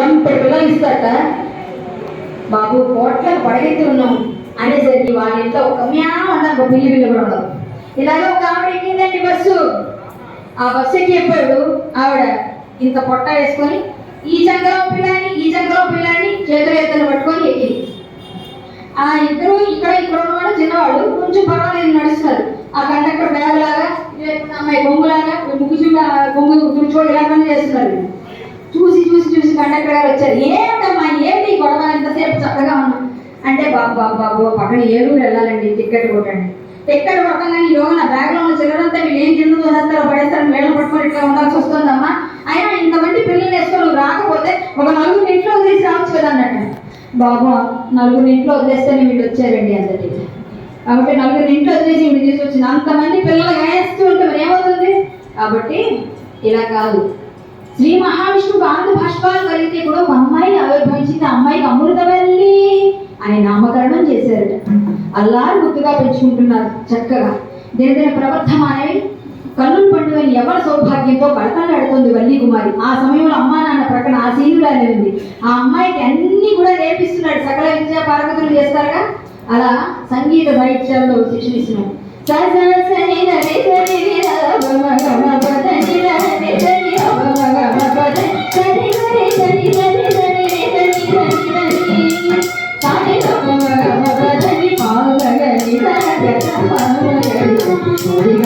గంపె పిల్లలు ఇస్తాట బాబు కోట్లకు పడగెత్తి ఉన్నాం. అనేసరికి వాళ్ళ ఇంట్లో ఒక మ్యామ్ అన్నారు ఒక పిల్లి పిల్ల కూడా ఉండదు. ఇలాగే ఒక ఆవిడ ఎక్కిందండి బస్సు. ఆ బస్సు చెప్పాడు ఆవిడ ఇంత పొట్ట వేసుకొని ఈ చంద్రం పిల్లని ఈ చంద్రం పిల్లని చేతులు ఎత్తులు పట్టుకొని ఎక్కింది. ఆ ఇద్దరు ఇక్కడ ఇక్కడ ఉన్నవాడు చిన్నవాడు కొంచెం పర్వాలేదు నడుస్తున్నారు. ఆ కండక్టర్ బ్యాగ్ లాగా అమ్మాయి బొంగులాగా ముగ్గు చూడ బొంగు తుడుచోడు ఇలా పని చేస్తున్నారు చూసి చూసి చూసి కండక్టర్ గారు వచ్చారు. ఏమిటమ్మా ఏంటి గొడవ? ఎంతసేపు చక్కగా ఉన్నాం అంటే బాబు బాబు బాబు పక్కన ఏలూరు వెళ్ళాలండి? టిక్కెట్ కొట్టండి. టిక్కెట్ కొట్టగానే ఈ నా బ్యాగ్ ఉన్న చిల్లరంతా వీళ్ళు ఏం కింద వస్తారు పడేస్తారు మేళ పట్టుకొని ఇట్లా ఉండాల్సి వస్తుందమ్మా. అయినా ఇంతమంది పిల్లలు వేసుకొని రాకపోతే ఒక నలుగురు ఇంట్లో వదిలేసి రావచ్చు కదా అన్నట్టు. బాబు నలుగురు ఇంట్లో వదిలేస్తేనే వీళ్ళు వచ్చారండి అందరికి కాబట్టి నలుగురు ఇంట్లో వదిలేసి వీళ్ళు తీసుకొచ్చింది అంతమంది పిల్లలు వేస్తూ ఉంటే మరి ఏమవుతుంది? కాబట్టి ఇలా కాదు. శ్రీ మహావిష్ణువు ఆనంద భాష్పాలు కలిగితే కూడా ఒక అమ్మాయి ఆవిర్భవించింది అమ్మాయికి అమృతవల్లి అని నామకరణం చేశారట. అల్లారు గుర్తుగా పెంచుకుంటున్నారు చక్కగా. దినదిన ప్రవర్ధమానవి కన్నుల పండుగని ఎవరి సౌభాగ్యంతో కడకలాడుతోంది వల్లి కుమారి ఆ సమయంలో అమ్మా నాన్న ప్రక్కన ఆ సీనులానే ఉంది. ఆ అమ్మాయికి అన్ని కూడా నేర్పిస్తున్నాడు. సకల విద్యా పరగతులు చేస్తారుగా? అలా సంగీత సాహిత్యాల్లో శిక్షణ ఇస్తున్నాడు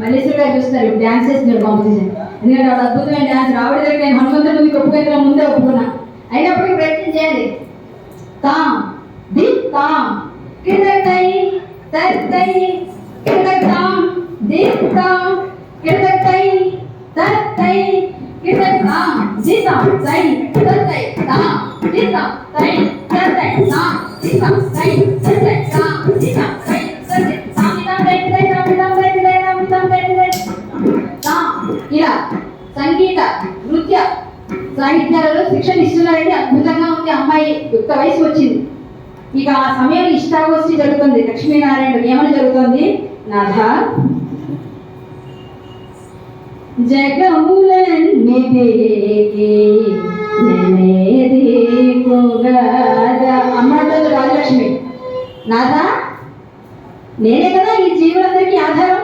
మల్లేశ్వర గారు చూస్తారు డ్యాన్స్ చేస్తున్నారు కాంపిటీషన్ ఎందుకంటే వాడు అద్భుతమైన డ్యాన్స్ రావడం దగ్గర నేను హనుమంతుడి ముందుకు ఒప్పుకొని ముందే ఒప్పుకున్నా. అయినప్పటికీ ప్రయత్నం చేయాలి. తాం ది తాం కిడతై తత్తై కిడతాం ది తాం కిడతై తత్తై కిడతాం ది తాం సై తత్తై తాం ది తాం సై తత్తై తాం ది తాం సై తత్తై అద్భుతంగా ఉంది. అమ్మాయి యుక్త వయసు వచ్చింది. ఇక ఆ సమయం ఇష్టాగోష్ఠి జరుగుతుంది. లక్ష్మీనారాయణ ఏమని జరుగుతుంది. నాథ. అమ్మటది రాజలక్ష్మి. నాథ నేనే కదా ఈ జీవులందరికీ ఆధారం?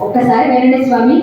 ఒక్కసారి వినండి స్వామి.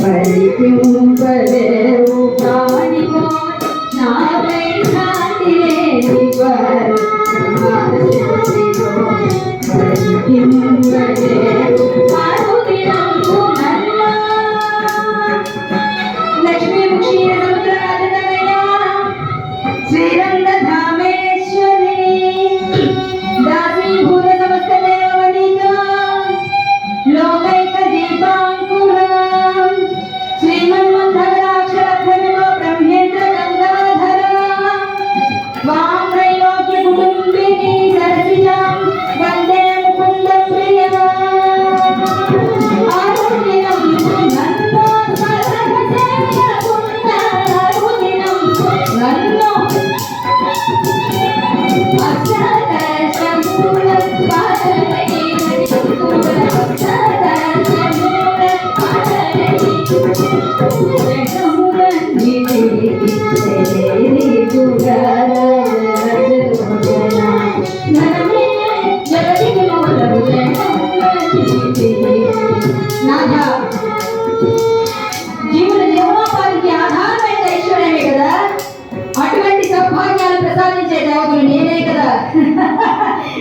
பழிக்கும்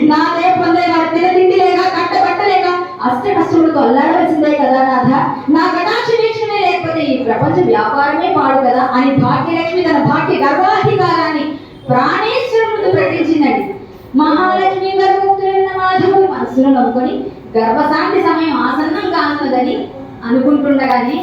నాదే పొందేగా తిన తిండి లేక కట్ట కట్టలేక అష్ట కష్టములతో అల్లాడవలసిందే కదా నాథ నా కటాక్ష ఈ ప్రపంచ వ్యాపారమే పాడు కదా అని భాగ్యలక్ష్మి తన భాగ్య గర్వాధికారాన్ని ప్రాణేశ్వరుడు ప్రకటించిందండి. మహాలక్ష్మి గర్భముక్తులైన మాధవుడు మనసులో నవ్వుకొని గర్భశాంతి సమయం ఆసన్నం కానున్నదని అనుకుంటుండగానే